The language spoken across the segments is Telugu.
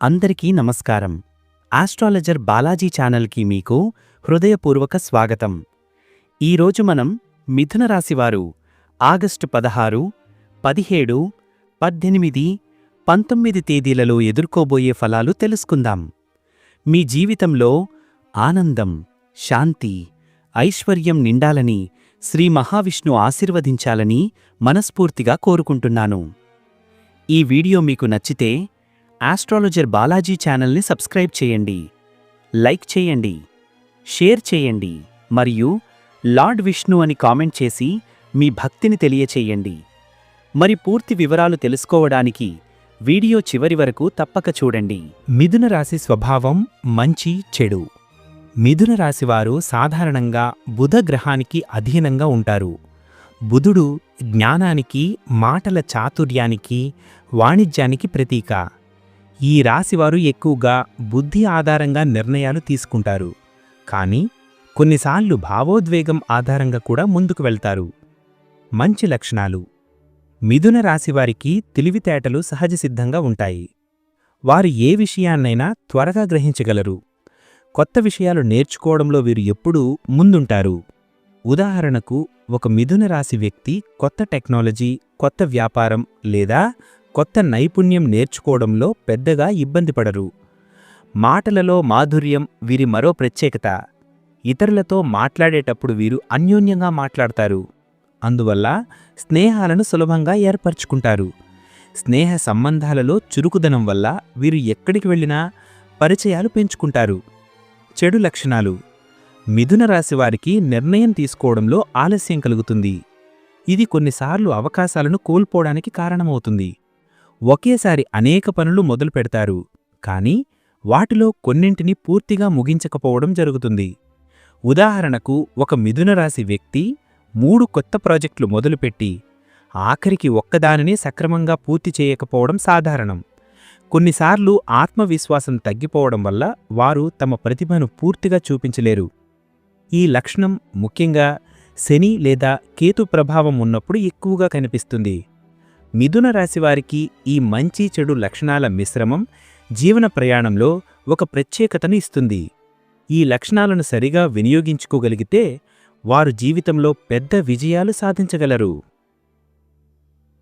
అందరికీ నమస్కారం. ఆస్ట్రాలజర్ బాలాజీ ఛానల్కి మీకు హృదయపూర్వక స్వాగతం. ఈరోజు మనం మిథున రాశివారు ఆగస్టు పదహారు పదిహేడు పద్దెనిమిది పంతొమ్మిది తేదీలలో ఎదుర్కోబోయే ఫలాలు తెలుసుకుందాం. మీ జీవితంలో ఆనందం శాంతి ఐశ్వర్యం నిండాలని శ్రీ మహావిష్ణు ఆశీర్వదించాలని మనస్ఫూర్తిగా కోరుకుంటున్నాను. ఈ వీడియో మీకు నచ్చితే ఆస్ట్రాలజర్ బాలాజీ ఛానల్ని సబ్స్క్రైబ్ చేయండి. లైక్ చేయండి. షేర్ చేయండి. మరియు లార్డ్ విష్ణు అని కామెంట్ చేసి మీ భక్తిని తెలియచేయండి. మరి పూర్తి వివరాలు తెలుసుకోవడానికి వీడియో చివరి వరకు తప్పక చూడండి. మిథున రాశి స్వభావం మంచి చెడు. మిథున రాశివారు సాధారణంగా బుధ గ్రహానికి అధీనంగా ఉంటారు. బుధుడు జ్ఞానానికి మాటల చాతుర్యానికి వాణిజ్యానికి ప్రతీక. ఈ రాశివారు ఎక్కువగా బుద్ధి ఆధారంగా నిర్ణయాలు తీసుకుంటారు. కానీ కొన్నిసార్లు భావోద్వేగం ఆధారంగా కూడా ముందుకు వెళ్తారు. మంచి లక్షణాలు. మిథున రాశివారికి తెలివితేటలు సహజసిద్ధంగా ఉంటాయి. వారు ఏ విషయాన్నైనా త్వరగా గ్రహించగలరు. కొత్త విషయాలు నేర్చుకోవడంలో వీరు ఎప్పుడూ ముందుంటారు. ఉదాహరణకు ఒక మిథున రాశి వ్యక్తి కొత్త టెక్నాలజీ కొత్త వ్యాపారం లేదా కొత్త నైపుణ్యం నేర్చుకోవడంలో పెద్దగా ఇబ్బంది పడరు. మాటలలో మాధుర్యం వీరి మరో ప్రత్యేకత. ఇతరులతో మాట్లాడేటప్పుడు వీరు అన్యోన్యంగా మాట్లాడతారు. అందువల్ల స్నేహాలను సులభంగా ఏర్పరచుకుంటారు. స్నేహ సంబంధాలలో చురుకుదనం వల్ల వీరు ఎక్కడికి వెళ్ళినా పరిచయాలు పెంచుకుంటారు. చెడు లక్షణాలు. మిథున రాశి వారికి నిర్ణయం తీసుకోవడంలో ఆలస్యం కలుగుతుంది. ఇది కొన్నిసార్లు అవకాశాలను కోల్పోవడానికి కారణమవుతుంది. ఒకేసారి అనేక పనులు మొదలు పెడతారు. కానీ వాటిలో కొన్నింటిని పూర్తిగా ముగించకపోవడం జరుగుతుంది. ఉదాహరణకు ఒక మిథునరాశి వ్యక్తి మూడు కొత్త ప్రాజెక్టులు మొదలుపెట్టి ఆఖరికి ఒక్కదానినే సక్రమంగా పూర్తి చేయకపోవడం సాధారణం. కొన్నిసార్లు ఆత్మవిశ్వాసం తగ్గిపోవడం వల్ల వారు తమ ప్రతిభను పూర్తిగా చూపించలేరు. ఈ లక్షణం ముఖ్యంగా శని లేదా కేతు ప్రభావం ఉన్నప్పుడు ఎక్కువగా కనిపిస్తుంది. మిథున రాశివారికి ఈ మంచి చెడు లక్షణాల మిశ్రమం జీవన ప్రయాణంలో ఒక ప్రత్యేకతను ఇస్తుంది. ఈ లక్షణాలను సరిగా వినియోగించుకోగలిగితే వారు జీవితంలో పెద్ద విజయాలు సాధించగలరు.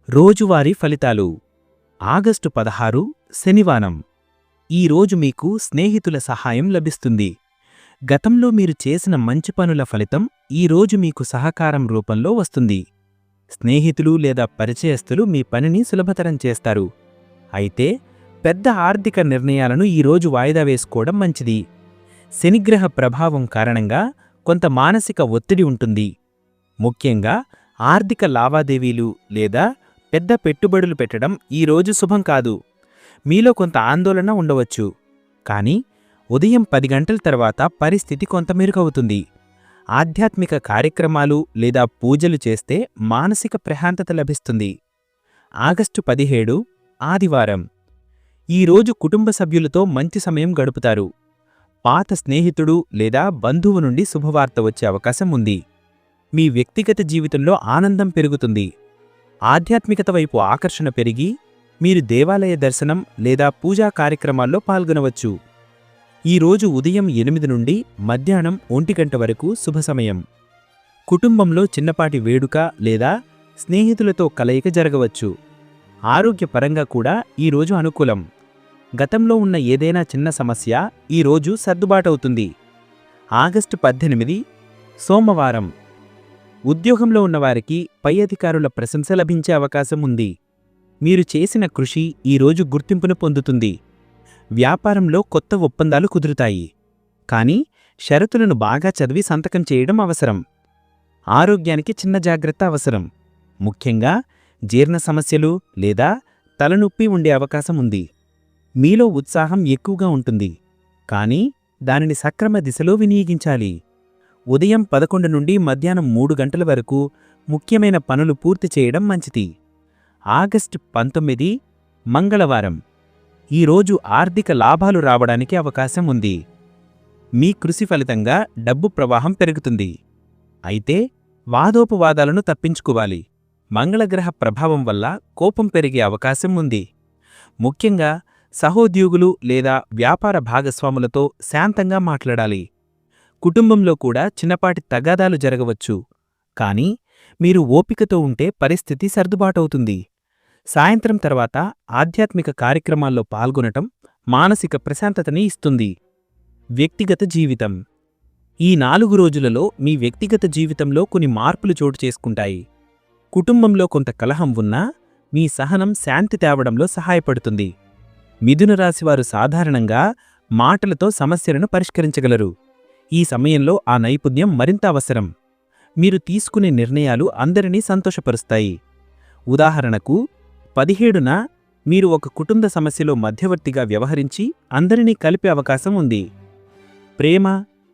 రోజువారీ ఫలితాలు. ఆగస్టు పదహారు శనివారం. ఈరోజు మీకు స్నేహితుల సహాయం లభిస్తుంది. గతంలో మీరు చేసిన మంచి పనుల ఫలితం ఈరోజు మీకు సహకారం రూపంలో వస్తుంది. స్నేహితులు లేదా పరిచయస్తులు మీ పనిని సులభతరం చేస్తారు. అయితే పెద్ద ఆర్థిక నిర్ణయాలను ఈరోజు వాయిదా వేసుకోవడం మంచిది. శనిగ్రహ ప్రభావం కారణంగా కొంత మానసిక ఒత్తిడి ఉంటుంది. ముఖ్యంగా ఆర్థిక లావాదేవీలు లేదా పెద్ద పెట్టుబడులు పెట్టడం ఈరోజు శుభం కాదు. మీలో కొంత ఆందోళన ఉండవచ్చు. కానీ ఉదయం పది గంటల తర్వాత పరిస్థితి కొంత మెరుగవుతుంది. ఆధ్యాత్మిక కార్యక్రమాలు లేదా పూజలు చేస్తే మానసిక ప్రశాంతత లభిస్తుంది. ఆగస్టు పదిహేడు ఆదివారం. ఈరోజు కుటుంబ సభ్యులతో మంచి సమయం గడుపుతారు. పాత స్నేహితుడు లేదా బంధువు నుండి శుభవార్త వచ్చే అవకాశం ఉంది. మీ వ్యక్తిగత జీవితంలో ఆనందం పెరుగుతుంది. ఆధ్యాత్మికత వైపు ఆకర్షణ పెరిగి మీరు దేవాలయ దర్శనం లేదా పూజా కార్యక్రమాల్లో పాల్గొనవచ్చు. ఈరోజు ఉదయం ఎనిమిది నుండి మధ్యాహ్నం ఒంటి గంట వరకు శుభ సమయం కుటుంబంలో చిన్నపాటి వేడుక లేదా స్నేహితులతో కలయిక జరగవచ్చు. ఆరోగ్యపరంగా కూడా ఈరోజు అనుకూలం. గతంలో ఉన్న ఏదైనా చిన్న సమస్య ఈరోజు సర్దుబాటవుతుంది. ఆగస్టు పద్దెనిమిది సోమవారం. ఉద్యోగంలో ఉన్నవారికి పై అధికారుల ప్రశంస లభించే అవకాశం ఉంది. మీరు చేసిన కృషి ఈరోజు గుర్తింపును పొందుతుంది. వ్యాపారంలో కొత్త ఒప్పందాలు కుదురుతాయి. కానీ షరతులను బాగా చదివి సంతకం చేయడం అవసరం. ఆరోగ్యానికి చిన్న జాగ్రత్త అవసరం. ముఖ్యంగా జీర్ణ సమస్యలు లేదా తలనొప్పి ఉండే అవకాశం ఉంది. మీలో ఉత్సాహం ఎక్కువగా ఉంటుంది. కానీ దానిని సక్రమ దిశలో వినియోగించాలి. ఉదయం పదకొండు నుండి మధ్యాహ్నం మూడు గంటల వరకు ముఖ్యమైన పనులు పూర్తి చేయడం మంచిది. ఆగస్టు పంతొమ్మిది మంగళవారం. ఈరోజు ఆర్థిక లాభాలు రావడానికి అవకాశం ఉంది. మీ కృషి ఫలితంగా డబ్బు ప్రవాహం పెరుగుతుంది. అయితే వాదోపవాదాలను తప్పించుకోవాలి. మంగళగ్రహ ప్రభావం వల్ల కోపం పెరిగే అవకాశం ఉంది. ముఖ్యంగా సహోద్యోగులు లేదా వ్యాపార భాగస్వాములతో శాంతంగా మాట్లాడాలి. కుటుంబంలో కూడా చిన్నపాటి తగాదాలు జరగవచ్చు. కానీ మీరు ఓపికతో ఉంటే పరిస్థితి సర్దుబాటవుతుంది. సాయంత్రం తర్వాత ఆధ్యాత్మిక కార్యక్రమాల్లో పాల్గొనటం మానసిక ప్రశాంతతని ఇస్తుంది. వ్యక్తిగత జీవితం. ఈ నాలుగు రోజులలో మీ వ్యక్తిగత జీవితంలో కొన్ని మార్పులు చోటు చేసుకుంటాయి. కుటుంబంలో కొంత కలహం ఉన్నా మీ సహనం శాంతి తేవడంలో సహాయపడుతుంది. మిథున రాశివారు సాధారణంగా మాటలతో సమస్యలను పరిష్కరించగలరు. ఈ సమయంలో ఆ నైపుణ్యం మరింత అవసరం. మీరు తీసుకునే నిర్ణయాలు అందరినీ సంతోషపరుస్తాయి. ఉదాహరణకు పదిహేడున మీరు ఒక కుటుంబ సమస్యలో మధ్యవర్తిగా వ్యవహరించి అందరినీ కలిపే అవకాశం ఉంది. ప్రేమ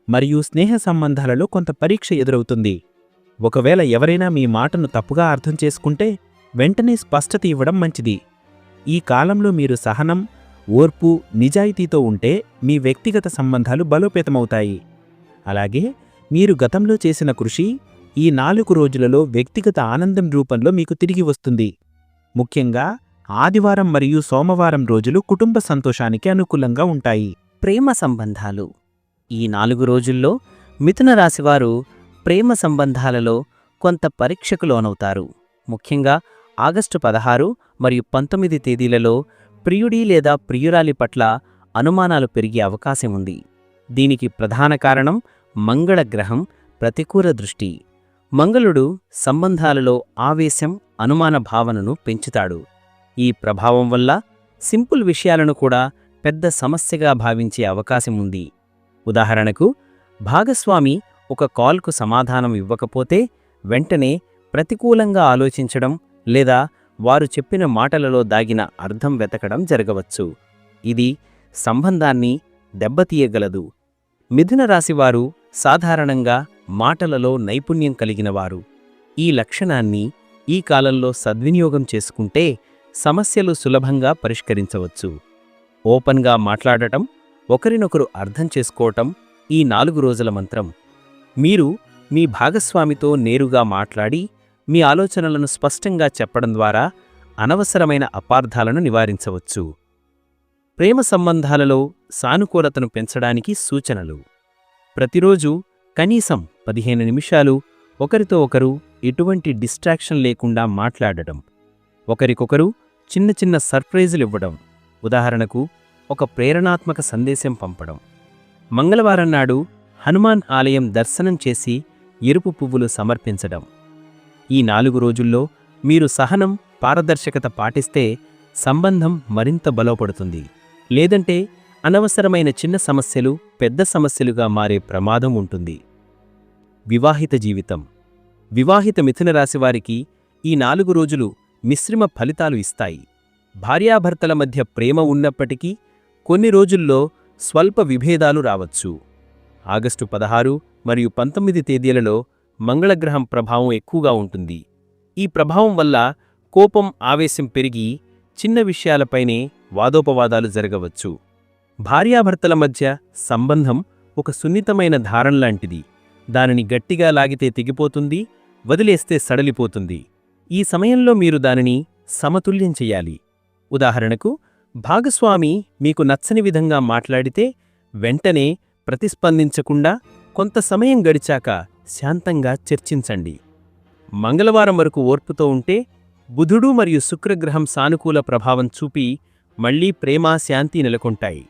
మరియు స్నేహ సంబంధాలలో కొంత పరీక్ష ఎదురవుతుంది. ఒకవేళ ఎవరైనా మీ మాటను తప్పుగా అర్థం చేసుకుంటే వెంటనే స్పష్టత ఇవ్వడం మంచిది. ఈ కాలంలో మీరు సహనం ఓర్పు నిజాయితీతో ఉంటే మీ వ్యక్తిగత సంబంధాలు బలోపేతమవుతాయి. అలాగే మీరు గతంలో చేసిన కృషి ఈ నాలుగు రోజులలో వ్యక్తిగత ఆనందం రూపంలో మీకు తిరిగి వస్తుంది. ముఖ్యంగా ఆదివారం మరియు సోమవారం రోజులు కుటుంబ సంతోషానికి అనుకూలంగా ఉంటాయి. ప్రేమ సంబంధాలు. ఈ నాలుగు రోజుల్లో మిథున రాశివారు ప్రేమ సంబంధాలలో కొంత పరీక్షకు లోనవుతారు. ముఖ్యంగా ఆగస్టు పదహారు మరియు పంతొమ్మిది తేదీలలో ప్రియుడి లేదా ప్రియురాలి పట్ల అనుమానాలు పెరిగే అవకాశం ఉంది. దీనికి ప్రధాన కారణం మంగళ గ్రహం ప్రతికూల దృష్టి. మంగళుడు సంబంధాలలో ఆవేశం అనుమాన భావనను పెంచుతాడు. ఈ ప్రభావం వల్ల సింపుల్ విషయాలను కూడా పెద్ద సమస్యగా భావించే అవకాశం ఉంది. ఉదాహరణకు భాగస్వామి ఒక కాల్కు సమాధానం ఇవ్వకపోతే వెంటనే ప్రతికూలంగా ఆలోచించడం లేదా వారు చెప్పిన మాటలలో దాగిన అర్థం వెతకడం జరగవచ్చు. ఇది సంబంధాన్ని దెబ్బతీయగలదు. మిథున రాశివారు సాధారణంగా మాటలలో నైపుణ్యం కలిగినవారు. ఈ లక్షణాన్ని ఈ కాలంలో సద్వినియోగం చేసుకుంటే సమస్యలు సులభంగా పరిష్కరించవచ్చు. ఓపెన్గా మాట్లాడటం ఒకరినొకరు అర్థం చేసుకోవటం ఈ నాలుగు రోజుల మంత్రం. మీరు మీ భాగస్వామితో నేరుగా మాట్లాడి మీ ఆలోచనలను స్పష్టంగా చెప్పడం ద్వారా అనవసరమైన అపార్థాలను నివారించవచ్చు. ప్రేమ సంబంధాలలో సానుకూలతను పెంచడానికి సూచనలు. ప్రతిరోజు కనీసం పదిహేను నిమిషాలు ఒకరితో ఒకరు ఎటువంటి డిస్ట్రాక్షన్ లేకుండా మాట్లాడటం. ఒకరికొకరు చిన్న చిన్న సర్ప్రైజులు ఇవ్వడం. ఉదాహరణకు ఒక ప్రేరణాత్మక సందేశం పంపడం. మంగళవారం నాడు హనుమాన్ ఆలయం దర్శనం చేసి ఎరుపు పువ్వులు సమర్పించడం. ఈ నాలుగు రోజుల్లో మీరు సహనం పారదర్శకత పాటిస్తే సంబంధం మరింత బలోపడుతుంది. లేదంటే అనవసరమైన చిన్న సమస్యలు పెద్ద సమస్యలుగా మారే ప్రమాదం ఉంటుంది. వివాహిత జీవితం. వివాహిత మిథున రాశివారికి ఈ నాలుగు రోజులు మిశ్రమ ఫలితాలు ఇస్తాయి. భార్యాభర్తల మధ్య ప్రేమ ఉన్నప్పటికీ కొన్ని రోజుల్లో స్వల్ప విభేదాలు రావచ్చు. ఆగస్టు పదహారు మరియు పంతొమ్మిది తేదీలలో మంగళగ్రహం ప్రభావం ఎక్కువగా ఉంటుంది. ఈ ప్రభావం వల్ల కోపం ఆవేశం పెరిగి చిన్న విషయాలపైనే వాదోపవాదాలు జరగవచ్చు. భార్యాభర్తల మధ్య సంబంధం ఒక సున్నితమైన ధారంలాంటిది దానిని గట్టిగా లాగితే తెగిపోతుంది వదిలేస్తే సడలిపోతుంది. ఈ సమయంలో మీరు దానిని సమతుల్యం చెయ్యాలి ఉదాహరణకు భాగస్వామి మీకు నచ్చని విధంగా మాట్లాడితే వెంటనే ప్రతిస్పందించకుండా కొంత సమయం గడిచాక శాంతంగా చర్చించండి. మంగళవారం వరకు ఓర్పుతో ఉంటే బుధుడు మరియు శుక్రగ్రహం సానుకూల ప్రభావం చూపి మళ్ళీ ప్రేమ శాంతి నెలకొంటాయి.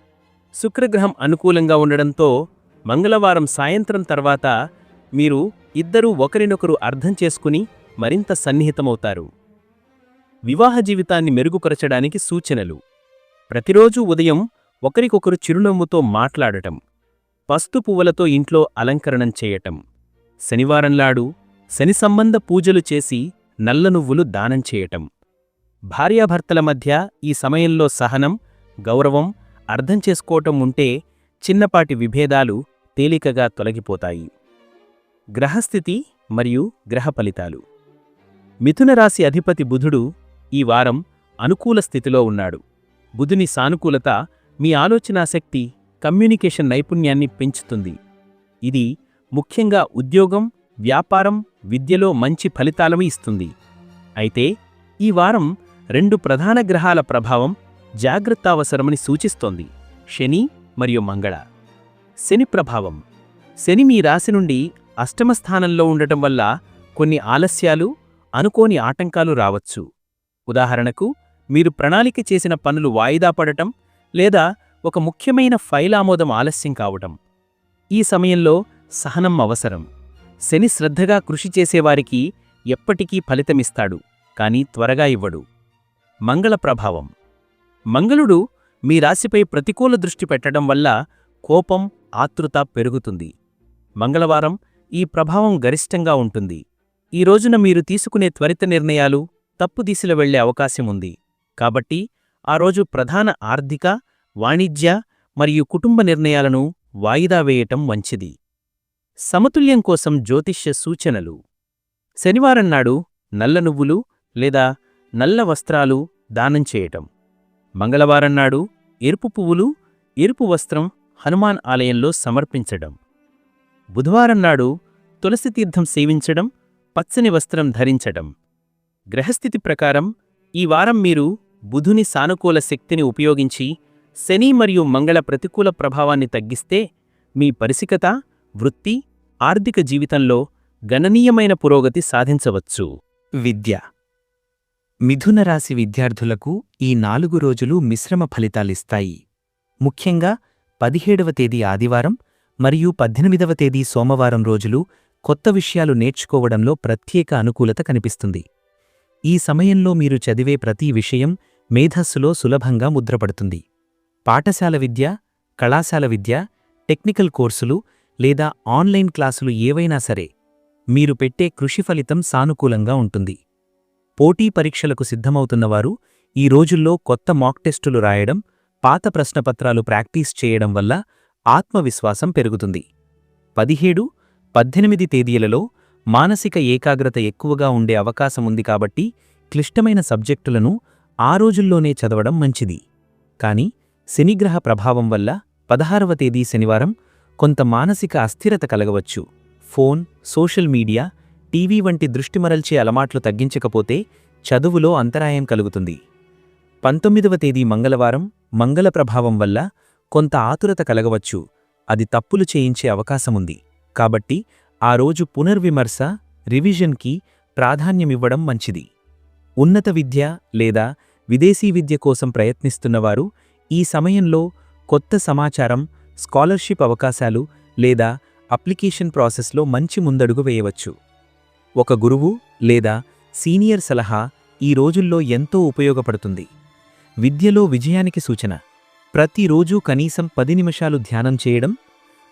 శుక్రగ్రహం అనుకూలంగా ఉండడంతో మంగళవారం సాయంత్రం తర్వాత మీరు ఇద్దరూ ఒకరినొకరు అర్థం చేసుకుని మరింత సన్నిహితమవుతారు. వివాహ జీవితాన్ని మెరుగుపరచడానికి సూచనలు. ప్రతిరోజూ ఉదయం ఒకరికొకరు చిరునవ్వుతో మాట్లాడటం. పస్తు పువ్వులతో ఇంట్లో అలంకరణం చేయటం. శనివారంలాడు శని సంబంధ పూజలు చేసి నల్ల నువ్వులు దానం చేయటం. భార్యాభర్తల మధ్య ఈ సమయంలో సహనం గౌరవం అర్థం చేసుకోవటం ఉంటే చిన్నపాటి విభేదాలు తేలికగా తొలగిపోతాయి. గ్రహస్థితి మరియు గ్రహ ఫలితాలు. మిథునరాశి అధిపతి బుధుడు ఈ వారం అనుకూల స్థితిలో ఉన్నాడు. బుధుని సానుకూలత మీ ఆలోచనాశక్తి కమ్యూనికేషన్ నైపుణ్యాన్ని పెంచుతుంది. ఇది ముఖ్యంగా ఉద్యోగం వ్యాపారం విద్యలో మంచి ఫలితాలను ఇస్తుంది. అయితే ఈ వారం రెండు ప్రధాన గ్రహాల ప్రభావం జాగ్రత్త అవసరమని సూచిస్తోంది శని మరియు మంగళ. శని ప్రభావం. శని మీ రాశి నుండి అష్టమ స్థానంలో ఉండటం వల్ల కొన్ని ఆలస్యాలు అనుకోని ఆటంకాలు రావచ్చు. ఉదాహరణకు మీరు ప్రణాళిక చేసిన పనులు వాయిదా పడటం లేదా ఒక ముఖ్యమైన ఫైల్ ఆమోదం ఆలస్యం కావటం. ఈ సమయంలో సహనం అవసరం. శని శ్రద్ధగా కృషి చేసేవారికి ఎప్పటికీ ఫలితమిస్తాడు కానీ త్వరగా ఇవ్వడు. మంగళ ప్రభావం. మంగళుడు మీ రాశిపై ప్రతికూల దృష్టి పెట్టడం వల్ల కోపం ఆతృత పెరుగుతుంది. మంగళవారం ఈ ప్రభావం గరిష్టంగా ఉంటుంది. ఈ రోజున మీరు తీసుకునే త్వరిత నిర్ణయాలు తప్పు దిశలో వెళ్ళే అవకాశం ఉంది. కాబట్టి ఆ రోజు ప్రధాన ఆర్థిక వాణిజ్య మరియు కుటుంబ నిర్ణయాలను వాయిదా వేయటం మంచిది. సమతుల్యం కోసం జ్యోతిష్య సూచనలు. శనివారం నాడు నల్ల నువ్వులు లేదా నల్ల వస్త్రాలు దానం చేయటం. మంగళవారం నాడు ఎరుపు పువ్వులు ఎరుపు వస్త్రం హనుమాన్ ఆలయంలో సమర్పించడం. బుధవారం నాడు తులసి తీర్థం సేవించడం పచ్చని వస్త్రం ధరించడం. గ్రహస్థితి ప్రకారం ఈ వారం మీరు బుధుని సానుకూల శక్తిని ఉపయోగించి శని మరియు మంగళ ప్రతికూల ప్రభావాన్ని తగ్గిస్తే మీ పరిసికత వృత్తి ఆర్థిక జీవితంలో గణనీయమైన పురోగతి సాధించవచ్చు. విద్య మిథునరాశి విద్యార్థులకు ఈ నాలుగు రోజులు మిశ్రమ ఫలితాలిస్తాయి. ముఖ్యంగా పదిహేడవ తేదీ ఆదివారం మరియు పద్దెనిమిదవ తేదీ సోమవారం రోజులు కొత్త విషయాలు నేర్చుకోవడంలో ప్రత్యేక అనుకూలత కనిపిస్తుంది. ఈ సమయంలో మీరు చదివే ప్రతి విషయం మేధస్సులో సులభంగా ముద్రపడుతుంది. పాఠశాల విద్య కళాశాల విద్య టెక్నికల్ కోర్సులు లేదా ఆన్లైన్ క్లాసులు ఏవైనా సరే మీరు పెట్టే కృషి ఫలితం సానుకూలంగా ఉంటుంది. పోటీ పరీక్షలకు సిద్ధమవుతున్నవారు ఈ రోజుల్లో కొత్త మాక్ టెస్టులు రాయడం పాత ప్రశ్నపత్రాలు ప్రాక్టీస్ చేయడం వల్ల ఆత్మవిశ్వాసం పెరుగుతుంది. పదిహేడు పద్దెనిమిది తేదీలలో మానసిక ఏకాగ్రత ఎక్కువగా ఉండే అవకాశముంది కాబట్టి క్లిష్టమైన సబ్జెక్టులను ఆ రోజుల్లోనే చదవడం మంచిది. కాని శనిగ్రహ ప్రభావం వల్ల పదహారవ తేదీ శనివారం కొంత మానసిక అస్థిరత కలగవచ్చు. ఫోన్ సోషల్ మీడియా టీవీ వంటి దృష్టిమరల్చే అలమాట్లు తగ్గించకపోతే చదువులో అంతరాయం కలుగుతుంది. పంతొమ్మిదవ తేదీ మంగళవారం మంగళ ప్రభావం వల్ల కొంత ఆతురత కలగవచ్చు. అది తప్పులు చేయించే అవకాశముంది. కాబట్టి ఆ రోజు పునర్విమర్శ రివిజన్కి ప్రాధాన్యమివ్వడం మంచిది. ఉన్నత విద్య లేదా విదేశీ విద్య కోసం ప్రయత్నిస్తున్నవారు ఈ సమయంలో కొత్త సమాచారం స్కాలర్షిప్ అవకాశాలు లేదా అప్లికేషన్ ప్రాసెస్లో మంచి ముందడుగు వేయవచ్చు. ఒక గురువు లేదా సీనియర్ సలహా ఈ రోజుల్లో ఎంతో ఉపయోగపడుతుంది. విద్యలో విజయానికి సూచన. ప్రతిరోజూ కనీసం పది నిమిషాలు ధ్యానం చేయడం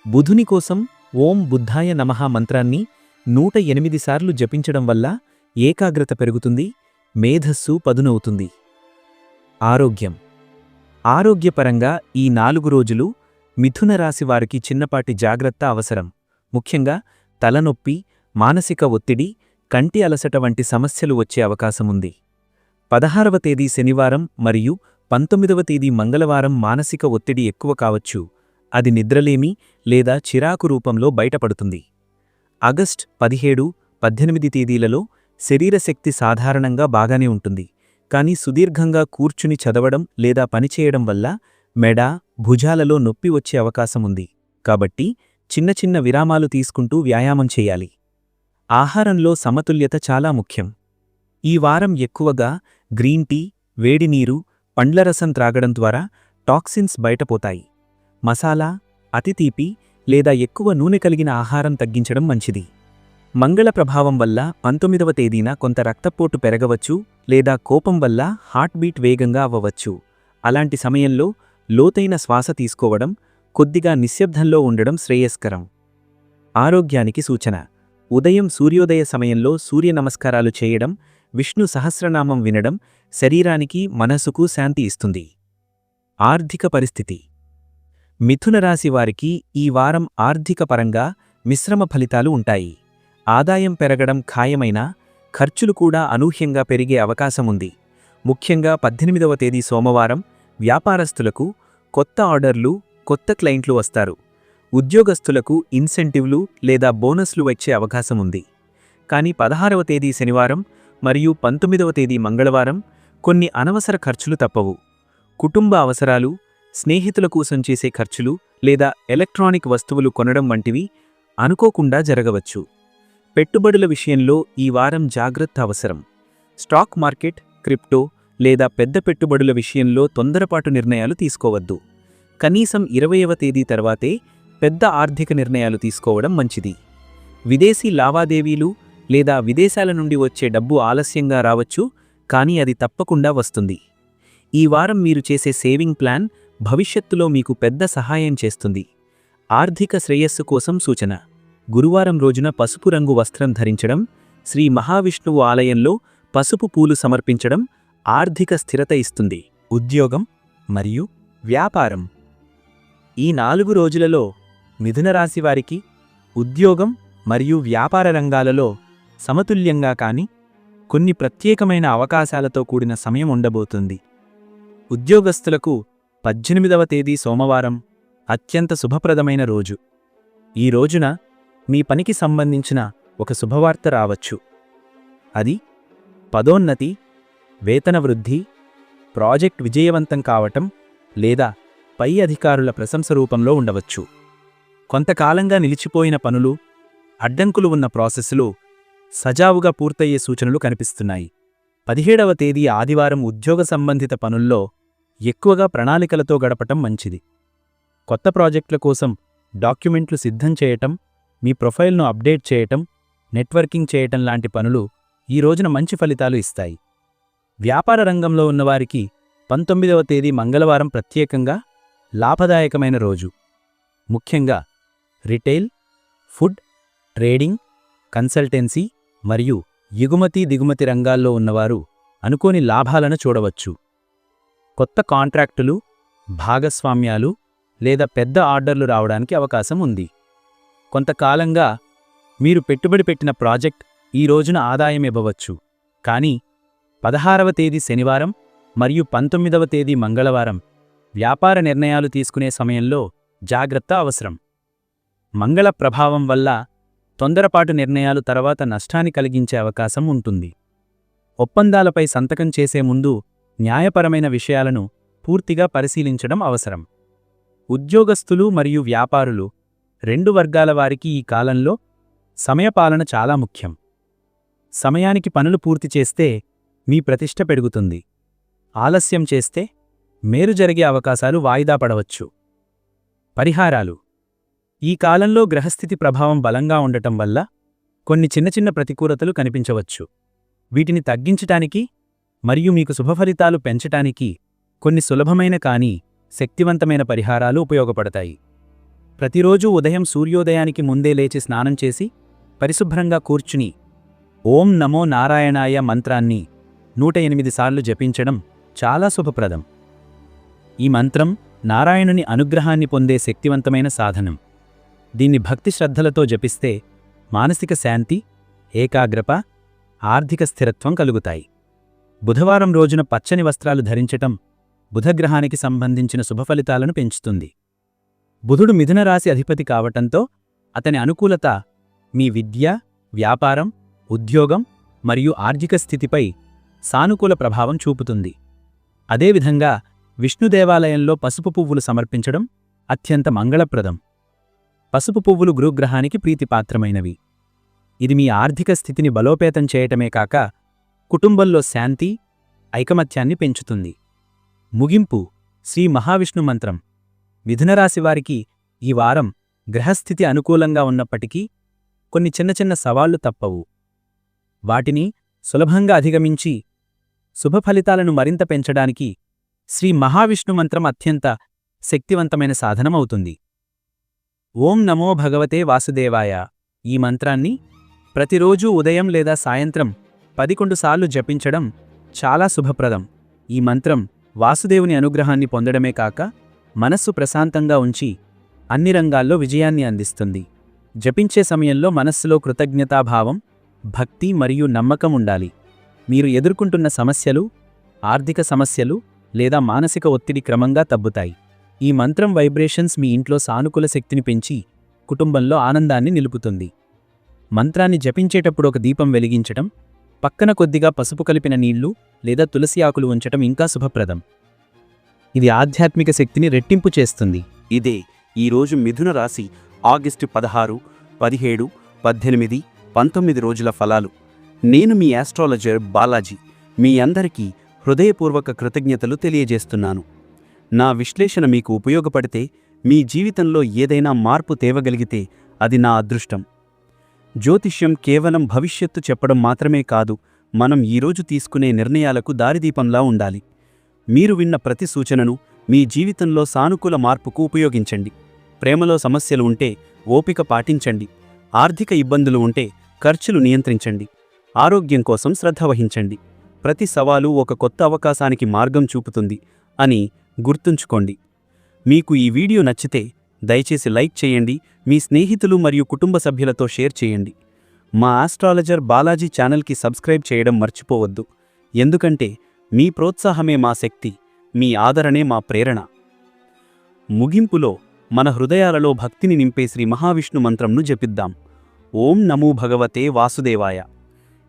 బుధుని కోసం ఓం బుద్ధాయ నమః మంత్రాన్ని నూట ఎనిమిది సార్లు జపించడం వల్ల ఏకాగ్రత పెరుగుతుంది మేధస్సు పదునవుతుంది. ఆరోగ్యం. ఆరోగ్యపరంగా ఈ నాలుగు రోజులు మిథున రాశి వారికి చిన్నపాటి జాగ్రత్త అవసరం. ముఖ్యంగా తలనొప్పి మానసిక ఒత్తిడి కంటి అలసట వంటి సమస్యలు వచ్చే అవకాశముంది. పదహారవ తేదీ శనివారం మరియు పంతొమ్మిదవ తేదీ మంగళవారం మానసిక ఒత్తిడి ఎక్కువ కావచ్చు. అది నిద్రలేమి లేదా చిరాకు రూపంలో బయటపడుతుంది. ఆగస్ట్ పదిహేడు పద్దెనిమిది తేదీలలో శరీరశక్తి సాధారణంగా బాగానే ఉంటుంది. కానీ సుదీర్ఘంగా కూర్చుని చదవడం లేదా పనిచేయడం వల్ల మెడ భుజాలలో నొప్పి వచ్చే అవకాశముంది. కాబట్టి చిన్న చిన్న విరామాలు తీసుకుంటూ వ్యాయామం చేయాలి. ఆహారంలో సమతుల్యత చాలా ముఖ్యం. ఈ వారం ఎక్కువగా గ్రీన్ టీ వేడినీరు పండ్లరసం త్రాగడం ద్వారా టాక్సిన్స్ బయటపోతాయి. మసాలా అతి తీపి లేదా ఎక్కువ నూనె కలిగిన ఆహారం తగ్గించడం మంచిది. మంగళ ప్రభావం వల్ల పంతొమ్మిదవ తేదీన కొంత రక్తపోటు పెరగవచ్చు లేదా కోపం వల్ల హార్ట్బీట్ వేగంగా అవ్వవచ్చు. అలాంటి సమయంలో లోతైన శ్వాస తీసుకోవడం కొద్దిగా నిశ్శబ్దంలో ఉండడం శ్రేయస్కరం. ఆరోగ్యానికి సూచన. ఉదయం సూర్యోదయ సమయంలో సూర్య నమస్కారాలు చేయడం విష్ణు సహస్రనామం వినడం శరీరానికి మనసుకు శాంతి ఇస్తుంది. ఆర్థిక పరిస్థితి. మిథున రాశి వారికి ఈ వారం ఆర్థిక పరంగా మిశ్రమ ఫలితాలు ఉంటాయి. ఆదాయం పెరగడం ఖాయమైనా ఖర్చులు కూడా అనూహ్యంగా పెరిగే అవకాశముంది ముఖ్యంగా పద్దెనిమిదవ తేదీ సోమవారం వ్యాపారస్తులకు కొత్త ఆర్డర్లు కొత్త క్లయింట్లు వస్తారు. ఉద్యోగస్తులకు ఇన్సెంటివ్లు లేదా బోనస్లు వచ్చే అవకాశం ఉంది. కానీ పదహారవ తేదీ శనివారం మరియు పంతొమ్మిదవ తేదీ మంగళవారం కొన్ని అనవసర ఖర్చులు తప్పవు. కుటుంబ అవసరాలు స్నేహితుల కోసం చేసే ఖర్చులు లేదా ఎలక్ట్రానిక్ వస్తువులు కొనడం వంటివి అనుకోకుండా జరగవచ్చు. పెట్టుబడుల విషయంలో ఈ వారం జాగ్రత్త అవసరం. స్టాక్ మార్కెట్ క్రిప్టో లేదా పెద్ద పెట్టుబడుల విషయంలో తొందరపాటు నిర్ణయాలు తీసుకోవద్దు. కనీసం ఇరవయవ తేదీ తర్వాతే పెద్ద ఆర్థిక నిర్ణయాలు తీసుకోవడం మంచిది. విదేశీ లావాదేవీలు లేదా విదేశాల నుండి వచ్చే డబ్బు ఆలస్యంగా రావచ్చు కానీ అది తప్పకుండా వస్తుంది. ఈ వారం మీరు చేసే సేవింగ్ ప్లాన్ భవిష్యత్తులో మీకు పెద్ద సహాయం చేస్తుంది. ఆర్థిక శ్రేయస్సు కోసం సూచన. గురువారం రోజున పసుపు రంగు వస్త్రం ధరించడం శ్రీ మహావిష్ణువు ఆలయంలో పసుపు పూలు సమర్పించడం ఆర్థిక స్థిరత ఇస్తుంది. ఉద్యోగం మరియు వ్యాపారం. ఈ నాలుగు రోజులలో మిథున రాశి వారికి ఉద్యోగం మరియు వ్యాపార రంగాలలో సమతుల్యంగా కాని కొన్ని ప్రత్యేకమైన అవకాశాలతో కూడిన సమయం ఉండబోతుంది. ఉద్యోగస్తులకు పద్దెనిమిదవ తేదీ సోమవారం అత్యంత శుభప్రదమైన రోజు. ఈ రోజున మీ పనికి సంబంధించిన ఒక శుభవార్త రావచ్చు. అది పదోన్నతి వేతన వృద్ధి ప్రాజెక్ట్ విజయవంతం కావటం లేదా పై అధికారుల ప్రశంస రూపంలో ఉండవచ్చు. కొంతకాలంగా నిలిచిపోయిన పనులు అడ్డంకులు ఉన్న ప్రాసెస్లు సజావుగా పూర్తయ్యే సూచనలు కనిపిస్తున్నాయి. పదిహేడవ తేదీ ఆదివారం ఉద్యోగ సంబంధిత పనుల్లో ఎక్కువగా ప్రణాళికలతో గడపటం మంచిది. కొత్త ప్రాజెక్టుల కోసం డాక్యుమెంట్లు సిద్ధం చేయటం మీ ప్రొఫైల్ను అప్డేట్ చేయటం నెట్వర్కింగ్ చేయటం లాంటి పనులు ఈ రోజున మంచి ఫలితాలు ఇస్తాయి. వ్యాపార రంగంలో ఉన్నవారికి పంతొమ్మిదవ తేదీ మంగళవారం ప్రత్యేకంగా లాభదాయకమైన రోజు. ముఖ్యంగా రిటైల్ ఫుడ్ ట్రేడింగ్ కన్సల్టెన్సీ మరియు ఎగుమతి దిగుమతి రంగాల్లో ఉన్నవారు అనుకోని లాభాలను చూడవచ్చు. కొత్త కాంట్రాక్టులు భాగస్వామ్యాలు లేదా పెద్ద ఆర్డర్లు రావడానికి అవకాశం ఉంది. కొంతకాలంగా మీరు పెట్టుబడి పెట్టిన ప్రాజెక్ట్ ఈ రోజున ఆదాయం ఇవ్వవచ్చు. కానీ పదహారవ తేదీ శనివారం మరియు పంతొమ్మిదవ తేదీ మంగళవారం వ్యాపార నిర్ణయాలు తీసుకునే సమయంలో జాగ్రత్త అవసరం. మంగళ ప్రభావం వల్ల తొందరపాటు నిర్ణయాలు తర్వాత నష్టాన్ని కలిగించే అవకాశం ఉంటుంది. ఒప్పందాలపై సంతకం చేసే ముందు న్యాయపరమైన విషయాలను పూర్తిగా పరిశీలించడం అవసరం. ఉద్యోగస్తులు మరియు వ్యాపారులు రెండు వర్గాల వారికి ఈ కాలంలో సమయపాలన చాలా ముఖ్యం. సమయానికి పనులు పూర్తి చేస్తే మీ ప్రతిష్ట పెరుగుతుంది. ఆలస్యం చేస్తే మేరు జరిగే అవకాశాలు వాయిదా పడవచ్చు. పరిహారాలు ఈ కాలంలో గ్రహస్థితి ప్రభావం బలంగా ఉండటం వల్ల కొన్ని చిన్న చిన్న ప్రతికూలతలు కనిపించవచ్చు. వీటిని తగ్గించటానికి మరియు మీకు శుభఫలితాలు పెంచటానికి కొన్ని సులభమైన కానీ శక్తివంతమైన పరిహారాలు ఉపయోగపడతాయి. ప్రతిరోజూ ఉదయం సూర్యోదయానికి ముందే లేచి స్నానం చేసి పరిశుభ్రంగా కూర్చుని ఓం నమో నారాయణాయ మంత్రాన్ని నూట ఎనిమిది సార్లు జపించడం చాలా శుభప్రదం. ఈ మంత్రం నారాయణుని అనుగ్రహాన్ని పొందే శక్తివంతమైన సాధనం. దీన్ని భక్తి శ్రద్ధలతో జపిస్తే మానసిక శాంతి ఏకాగ్రప ఆర్థిక స్థిరత్వం కలుగుతాయి. బుధవారం రోజున పచ్చని వస్త్రాలు ధరించటం బుధగ్రహానికి సంబంధించిన శుభఫలితాలను పెంచుతుంది. బుధుడు మిథునరాశి అధిపతి కావటంతో అతని అనుకూలత మీ విద్య వ్యాపారం ఉద్యోగం మరియు ఆర్థిక స్థితిపై సానుకూల ప్రభావం చూపుతుంది. అదేవిధంగా విష్ణుదేవాలయంలో పసుపు పువ్వులు సమర్పించడం అత్యంత మంగళప్రదం. పసుపు పువ్వులు గురుగ్రహానికి ప్రీతిపాత్రమైనవి. ఇది మీ ఆర్థిక స్థితిని బలోపేతం చేయటమే కాక కుటుంబంలో శాంతి ఐకమత్యాన్ని పెంచుతుంది. ముగింపు. శ్రీ మహావిష్ణు మంత్రం. మిథునరాశివారికి ఈ వారం గ్రహస్థితి అనుకూలంగా ఉన్నప్పటికీ కొన్ని చిన్న చిన్న సవాళ్ళు తప్పవు. వాటిని సులభంగా అధిగమించి శుభఫలితాలను మరింత పెంచడానికి శ్రీ మహావిష్ణు మంత్రం అత్యంత శక్తివంతమైన సాధనమవుతుంది. ఓం నమో భగవతే వాసుదేవాయ. ఈ మంత్రాన్ని ప్రతిరోజూ ఉదయం లేదా సాయంత్రం పదికొండు సార్లు జపించడం చాలా శుభప్రదం. ఈ మంత్రం వాసుదేవుని అనుగ్రహాన్ని పొందడమే కాక మనస్సు ప్రశాంతంగా ఉంచి అన్ని రంగాల్లో విజయాన్ని అందిస్తుంది. జపించే సమయంలో మనస్సులో కృతజ్ఞతాభావం భక్తి మరియు నమ్మకం ఉండాలి. మీరు ఎదుర్కొంటున్న సమస్యలు ఆర్థిక సమస్యలు లేదా మానసిక ఒత్తిడి క్రమంగా తగ్గుతాయి. ఈ మంత్రం వైబ్రేషన్స్ మీ ఇంట్లో సానుకూల శక్తిని పెంచి కుటుంబంలో ఆనందాన్ని నిలుపుతుంది. మంత్రాన్ని జపించేటప్పుడు ఒక దీపం వెలిగించటం పక్కన కొద్దిగా పసుపు కలిపిన నీళ్ళు లేదా తులసి ఆకులు ఉంచటం ఇంకా శుభప్రదం. ఇది ఆధ్యాత్మిక శక్తిని రెట్టింపు చేస్తుంది. ఇదే ఈరోజు మిథున రాశి ఆగస్టు పదహారు పదిహేడు పద్దెనిమిది పంతొమ్మిది రోజుల ఫలాలు. నేను మీ ఆస్ట్రాలజర్ బాలాజీ. మీ అందరికీ హృదయపూర్వక కృతజ్ఞతలు తెలియజేస్తున్నాను. నా విశ్లేషణ మీకు ఉపయోగపడితే మీ జీవితంలో ఏదైనా మార్పు తేవగలిగితే అది నా అదృష్టం. జ్యోతిష్యం కేవలం భవిష్యత్తు చెప్పడం మాత్రమే కాదు మనం ఈరోజు తీసుకునే నిర్ణయాలకు దారిదీపంలా ఉండాలి. మీరు విన్న ప్రతి సూచనను మీ జీవితంలో సానుకూల మార్పుకు ఉపయోగించండి. ప్రేమలో సమస్యలు ఉంటే ఓపిక పాటించండి. ఆర్థిక ఇబ్బందులు ఉంటే ఖర్చులు నియంత్రించండి. ఆరోగ్యం కోసం శ్రద్ధ వహించండి. ప్రతి సవాలు ఒక కొత్త అవకాశానికి మార్గం చూపుతుంది అని గుర్తుంచుకోండి. మీకు ఈ వీడియో నచ్చితే దయచేసి లైక్ చేయండి మీ స్నేహితులు మరియు కుటుంబ సభ్యులతో షేర్ చేయండి. మా ఆస్ట్రాలజర్ బాలాజీ ఛానల్కి సబ్స్క్రైబ్ చేయడం మర్చిపోవద్దు. ఎందుకంటే మీ ప్రోత్సాహమే మా శక్తి మీ ఆదరణే మా ప్రేరణ. ముగింపులో మన హృదయాలలో భక్తిని నింపే శ్రీ మహావిష్ణు మంత్రంను జపిద్దాం. ఓం నమో భగవతే వాసుదేవాయ.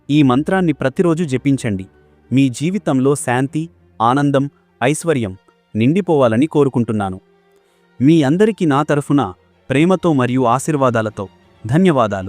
ఈ మంత్రాన్ని ప్రతిరోజు జపించండి. మీ జీవితంలో శాంతి ఆనందం ఐశ్వర్యం నిండిపోవాలని కోరుకుంటున్నాను. మీ అందరికీ నా తరఫున ప్రేమతో మరియు ఆశీర్వాదాలతో ధన్యవాదాలు.